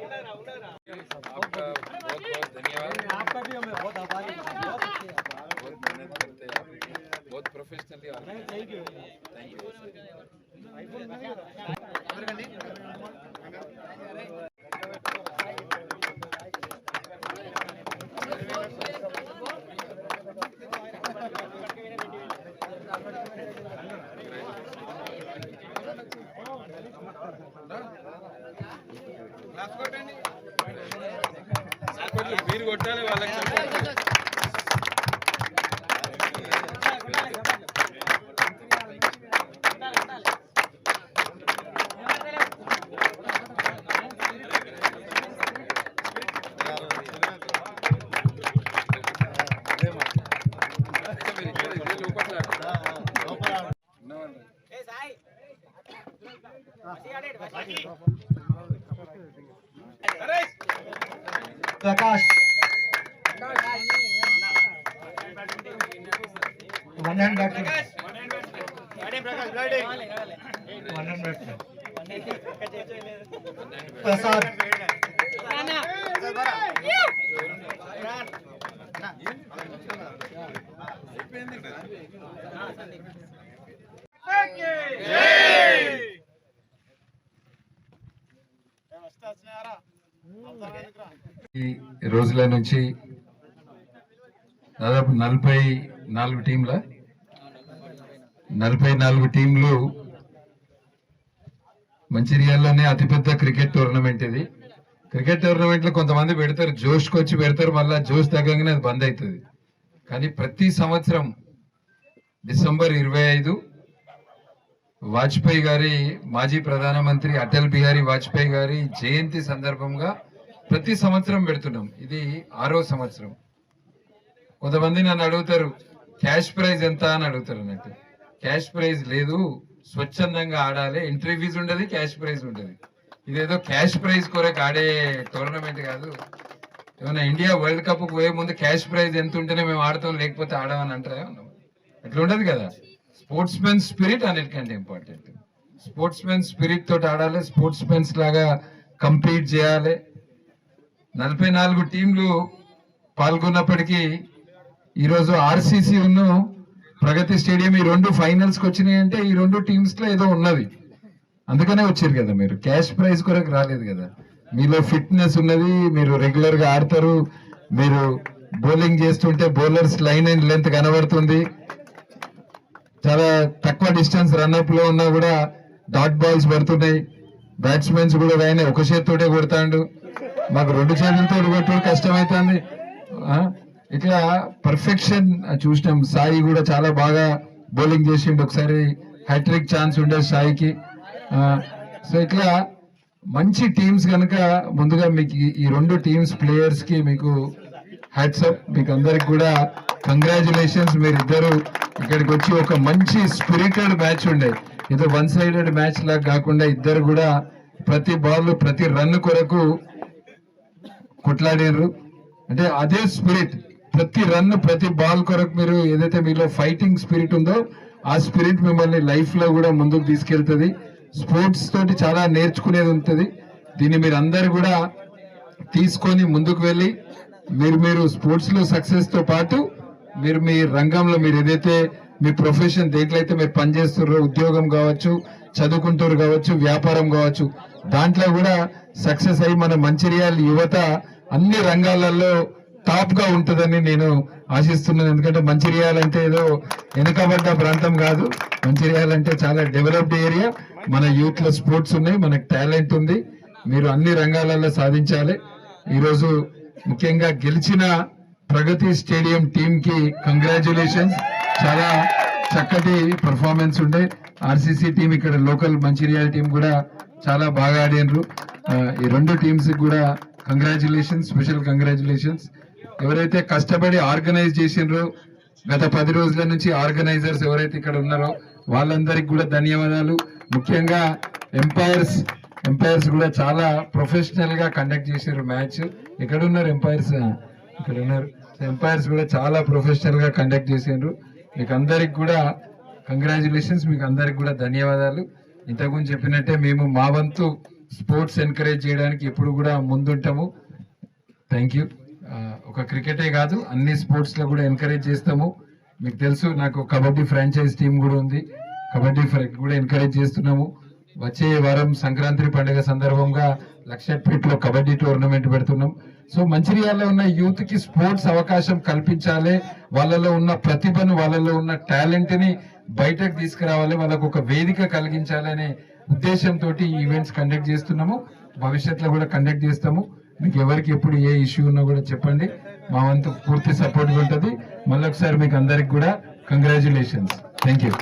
ఉన్నారా ఉన్నారా ప్రొఫెషనల్లీ మీరు కొట్టాలి వాళ్ళకి Prakash. One hand batsman one hand batsman Prasad. ఈ రోజుల నుంచి దాదాపు నలభై నాలుగు టీంల నలభై నాలుగు టీంలు మంచిర్యాలలోనే అతిపెద్ద క్రికెట్ టోర్నమెంట్ ఇది. క్రికెట్ టోర్నమెంట్లో కొంతమంది పెడతారు జోష్కి వచ్చి పెడతారు మళ్ళీ జోష్ తగ్గంగానే అది బంద్ అవుతుంది. కానీ ప్రతి సంవత్సరం డిసెంబర్ ఇరవై ఐదు వాజ్పేయి గారి మాజీ ప్రధానమంత్రి అటల్ బిహారీ వాజ్పేయి గారి జయంతి సందర్భంగా ప్రతి సంవత్సరం పెడుతున్నాం. ఇది ఆరో సంవత్సరం. కొంతమంది నన్ను అడుగుతారు క్యాష్ ప్రైజ్ ఎంత? అని అడుగుతారు అన్నట్టు క్యాష్ ప్రైజ్ లేదు. స్వచ్ఛందంగా ఆడాలి. ఎంట్రీ ఫీజు ఉండదు క్యాష్ ప్రైజ్ ఉండదు. ఇదేదో క్యాష్ ప్రైజ్ కొరకు ఆడే టోర్నమెంట్ కాదు. ఏమైనా ఇండియా వరల్డ్ కప్ పోయే ముందు క్యాష్ ప్రైజ్ ఎంత ఉంటేనే మేము ఆడతాం లేకపోతే ఆడమని అంటారా? అట్లా ఉండదు కదా. స్పోర్ట్స్ మెన్ స్పిరిట్ అన్నిటికంటే ఇంపార్టెంట్. స్పోర్ట్స్ మెన్ స్పిరిట్ తోటి ఆడాలి స్పోర్ట్స్ మెన్స్ లాగా కంప్లీట్ చేయాలి. నలభై నాలుగు టీంలు పాల్గొన్నప్పటికీ ఈరోజు ఆర్సీసీ ఉన్న ప్రగతి స్టేడియం ఈ రెండు ఫైనల్స్కి వచ్చినాయి అంటే ఈ రెండు టీమ్స్లో ఏదో ఉన్నది అందుకనే వచ్చారు కదా మీరు. క్యాష్ ప్రైజ్ కొరకు రాలేదు కదా. మీలో ఫిట్నెస్ ఉన్నది మీరు రెగ్యులర్గా ఆడతారు మీరు బౌలింగ్ చేస్తుంటే బౌలర్స్ లైన్ అండ్ లెంత్ కనబడుతుంది. చాలా తక్కువ డిస్టెన్స్ రన్అప్లో ఉన్నా కూడా డాట్ బాల్స్ పడుతున్నాయి. బ్యాట్స్మెన్స్ కూడా ఆయన ఒక చేతితోటే కొడతాడు. మాకు రెండు చేతులతో కొట్టడం కష్టమవుతుంది ఇట్లా పర్ఫెక్షన్ చూసినాం. సాయి కూడా చాలా బాగా బౌలింగ్ చేసిండు. ఒకసారి హ్యాట్రిక్ ఛాన్స్ ఉండే సాయికి. సో ఇట్లా మంచి టీమ్స్ కనుక ముందుగా మీకు ఈ- ఈ రెండు టీమ్స్ ప్లేయర్స్కి మీకు హ్యాట్సప్ మీకు అందరికి కూడా కంగ్రాచులేషన్స్ మీరిద్దరు ఇక్కడికి వచ్చి ఒక మంచి స్పిరిటెడ్ మ్యాచ్ ఉండే. ఏదో వన్ సైడెడ్ మ్యాచ్ లాగా కాకుండా ఇద్దరు కూడా ప్రతి బాల్ ప్రతి రన్ కొరకు కొట్లాడారు. అంటే అదే స్పిరిట్ ప్రతి రన్ ప్రతి బాల్ కొరకు మీరు ఏదైతే మీలో ఫైటింగ్ స్పిరిట్ ఉందో ఆ స్పిరిట్ మిమ్మల్ని లైఫ్లో కూడా ముందుకు తీసుకెళ్తుంది. స్పోర్ట్స్ తోటి చాలా నేర్చుకునేది ఉంటుంది. దీన్ని మీరు అందరు కూడా తీసుకొని ముందుకు వెళ్ళి మీరు మీరు స్పోర్ట్స్లో సక్సెస్తో పాటు మీరు మీ రంగంలో మీరు ఏదైతే మీ ప్రొఫెషన్ దేంట్లో అయితే మీరు పనిచేస్తున్నారో ఉద్యోగం కావచ్చు చదువుకుంటారు కావచ్చు వ్యాపారం కావచ్చు దాంట్లో కూడా సక్సెస్ అయ్యి మన మంచిర్యాల యువత అన్ని రంగాలలో టాప్గా ఉంటుందని నేను ఆశిస్తున్నాను. ఎందుకంటే మంచిర్యాల అంటే ఏదో వెనుకబడ్డ ప్రాంతం కాదు. మంచిర్యాల అంటే చాలా డెవలప్డ్ ఏరియా మన యూత్లో స్పోర్ట్స్ ఉన్నాయి మనకు టాలెంట్ ఉంది. మీరు అన్ని రంగాలలో సాధించాలి. ఈరోజు ముఖ్యంగా గెలిచిన ప్రగతి స్టేడియం టీమ్కి కంగ్రాచులేషన్స్ చాలా చక్కటి పర్ఫార్మెన్స్ ఉండే. ఆర్సీసీ టీం ఇక్కడ లోకల్ మంచిర్యాల టీం కూడా చాలా బాగా ఆడినరు ఈ రెండు టీమ్స్ కూడా కంగ్రాచులేషన్స్ స్పెషల్ కంగ్రాచులేషన్స్ ఎవరైతే కష్టపడి ఆర్గనైజ్ చేసిండ్రో గత పది రోజుల నుంచి ఆర్గనైజర్స్ ఎవరైతే ఇక్కడ ఉన్నారో వాళ్ళందరికి కూడా ధన్యవాదాలు. ముఖ్యంగా ఎంపైర్స్ ఎంపైర్స్ కూడా చాలా ప్రొఫెషనల్గా కండక్ట్ చేశారు మ్యాచ్. ఎక్కడ ఉన్నారు ఎంపైర్స్ ఇక్కడ ఉన్నారు. ఎంపైర్స్ కూడా చాలా ప్రొఫెషనల్గా కండక్ట్ చేశారు మీకు అందరికి కూడా కంగ్రాచులేషన్స్ మీకు అందరికి కూడా ధన్యవాదాలు. ఇంతకుముందు చెప్పినట్టే మేము మా వంతు స్పోర్ట్స్ ఎంకరేజ్ చేయడానికి ఎప్పుడు కూడా ముందుంటాము. థ్యాంక్ యూ ఒక క్రికెటే కాదు అన్ని స్పోర్ట్స్లో కూడా ఎంకరేజ్ చేస్తాము. మీకు తెలుసు నాకు కబడ్డీ ఫ్రాంచైజ్ టీం కూడా ఉంది. కబడ్డీ కూడా ఎంకరేజ్ చేస్తున్నాము. వచ్చే వారం సంక్రాంతి పండుగ సందర్భంగా లక్షపేటలో కబడ్డీ టోర్నమెంట్ పెడుతున్నాం. సో మంచిర్యాలలో ఉన్న యూత్కి స్పోర్ట్స్ అవకాశం కల్పించాలి. వాళ్ళలో ఉన్న ప్రతిభను వాళ్ళలో ఉన్న టాలెంట్ని బయటకు తీసుకురావాలి. వాళ్ళకు ఒక వేదిక కలిగించాలనే ఉద్దేశంతో ఈవెంట్స్ కండక్ట్ చేస్తున్నాము. భవిష్యత్తులో కూడా కండక్ట్ చేస్తాము. మీకు ఎవరికి ఎప్పుడు ఏ ఇష్యూ ఉన్నా కూడా చెప్పండి. మా వంతు పూర్తి సపోర్ట్గా ఉంటుంది. మళ్ళొకసారి మీకు అందరికి కూడా కంగ్రాచులేషన్స్. Thank you